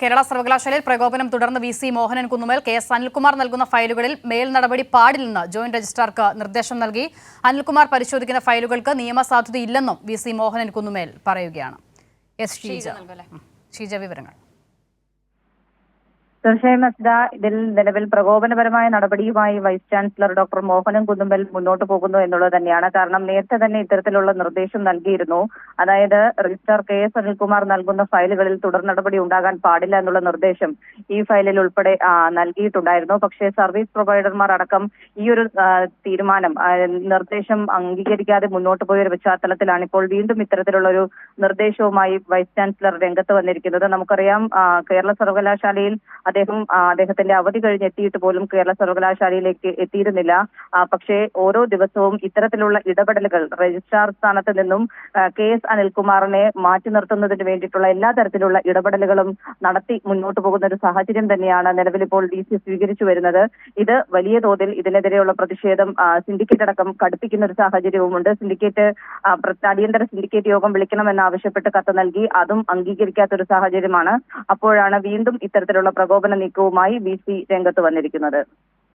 കേരള സർവകലാശാലയിൽ പ്രകോപനം തുടർന്ന് V C Mohanan Kunnummal K S Anilkumar നൽകുന്ന ഫയലുകളിൽ മേൽ നടപടി പാടില്ലെന്ന് ജോയിന്റ് രജിസ്ട്രാർക്ക് നിർദ്ദേശം നൽകി. അനിൽകുമാർ പരിശോധിക്കുന്ന ഫയലുകൾക്ക് നിയമസാധുതയില്ലെന്നും വി സി മോഹനൻ കുന്നുമേൽ പറയുകയാണ്. എസ് ഷീജ. ഷീജ വിവരങ്ങൾ. തീർച്ചയായും അസ്ത ഇതിൽ നിലവിൽ പ്രകോപനപരമായ നടപടിയുമായി vice chancellor doctor Mohanan Kunnummal മുന്നോട്ട് പോകുന്നു എന്നുള്ളത് തന്നെയാണ്. കാരണം നേരത്തെ തന്നെ ഇത്തരത്തിലുള്ള നിർദ്ദേശം നൽകിയിരുന്നു. അതായത് രജിസ്ട്രാർ കെ എസ് അനിൽകുമാർ നൽകുന്ന ഫയലുകളിൽ തുടർ നടപടി ഉണ്ടാകാൻ പാടില്ല എന്നുള്ള നിർദ്ദേശം ഈ ഫയലിൽ ഉൾപ്പെടെ നൽകിയിട്ടുണ്ടായിരുന്നു. പക്ഷേ സർവീസ് പ്രൊവൈഡർമാർ അടക്കം ഈ ഒരു തീരുമാനം നിർദ്ദേശം അംഗീകരിക്കാതെ മുന്നോട്ട് പോയ ഒരു പശ്ചാത്തലത്തിലാണ് ഇപ്പോൾ വീണ്ടും ഇത്തരത്തിലുള്ള ഒരു നിർദ്ദേശവുമായി വൈസ് ചാൻസലർ രംഗത്ത് വന്നിരിക്കുന്നത്. നമുക്കറിയാം കേരള സർവകലാശാലയിൽ അദ്ദേഹം അദ്ദേഹത്തിന്റെ അവധി കഴിഞ്ഞ് എത്തിയിട്ട് പോലും കേരള സർവകലാശാലയിലേക്ക് എത്തിയിരുന്നില്ല. പക്ഷേ ഓരോ ദിവസവും ഇത്തരത്തിലുള്ള ഇടപെടലുകൾ രജിസ്ട്രാർ സ്ഥാനത്ത് നിന്നും കെ എസ് അനിൽകുമാറിനെ മാറ്റി നിർത്തുന്നതിന് വേണ്ടിയിട്ടുള്ള എല്ലാ തരത്തിലുള്ള ഇടപെടലുകളും നടത്തി മുന്നോട്ട് പോകുന്ന ഒരു സാഹചര്യം തന്നെയാണ് നിലവിൽ ഇപ്പോൾ ഡി സി സ്വീകരിച്ചു വരുന്നത്. ഇത് വലിയ തോതിൽ ഇതിനെതിരെയുള്ള പ്രതിഷേധം സിൻഡിക്കേറ്റ് അടക്കം കടുപ്പിക്കുന്ന ഒരു സാഹചര്യവുമുണ്ട്. സിൻഡിക്കേറ്റ് അടിയന്തര സിൻഡിക്കേറ്റ് യോഗം വിളിക്കണമെന്നാവശ്യപ്പെട്ട് കത്ത് നൽകി അതും അംഗീകരിക്കാത്ത ഒരു സാഹചര്യമാണ്. അപ്പോഴാണ് വീണ്ടും ഇത്തരത്തിലുള്ള പ്രകോപന നീക്കവുമായി ബി സി രംഗത്ത് വന്നിരിക്കുന്നത്